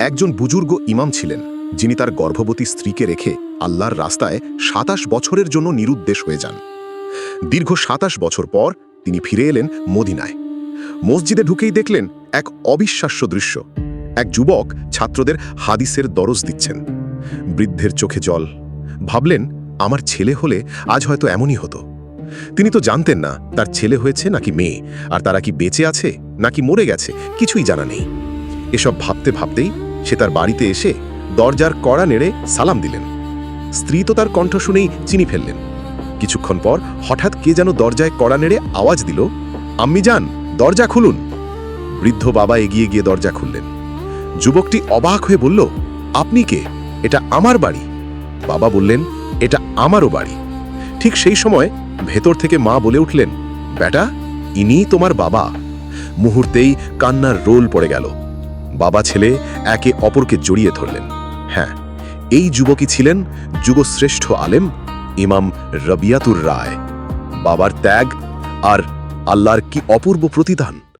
একজন বুজুর্গ ইমাম ছিলেন, যিনি তার গর্ভবতী স্ত্রীকে রেখে আল্লাহর রাস্তায় সাতাশ বছরের জন্য নিরুদ্দেশ হয়ে যান। দীর্ঘ সাতাশ বছর পর তিনি ফিরে এলেন মদিনায়। মসজিদে ঢুকেই দেখলেন এক অবিশ্বাস্য দৃশ্য। এক যুবক ছাত্রদের হাদিসের দরজ দিচ্ছেন। বৃদ্ধের চোখে জল। ভাবলেন, আমার ছেলে হলে আজ হয়তো এমনই হতো। তিনি তো জানতেন না, তার ছেলে হয়েছে নাকি মেয়ে, আর তারা কি বেঁচে আছে, নাকি মরে গেছে, কিছুই জানা নেই। এসব ভাবতে ভাবতেই সে তার বাড়িতে এসে দরজার কড়া নেড়ে সালাম দিলেন। স্ত্রী তো তার কণ্ঠ শুনেই চিনি ফেললেন। কিছুক্ষণ পর হঠাৎ কে যেন দরজায় কড়া নেড়ে আওয়াজ দিল, আম্মি যান, দরজা খুলুন। বৃদ্ধ বাবা এগিয়ে গিয়ে দরজা খুললেন। যুবকটি অবাক হয়ে বলল, আপনি কে? এটা আমার বাড়ি। বাবা বললেন, এটা আমারও বাড়ি। ঠিক সেই সময় ভেতর থেকে মা বলে উঠলেন, বেটা ইনি তোমার বাবা। মুহূর্তেই কান্নার রোল পড়ে গেল। বাবা ছেলে একে অপরকে জড়িয়ে ধরলেন। হ্যাঁ এই যুবকই ছিলেন যুগশ্রেষ্ঠ আলেম ইমাম রবিয়াতুর রায়। বাবার ত্যাগ আর আল্লাহর কি অপূর্ব প্রতিদান?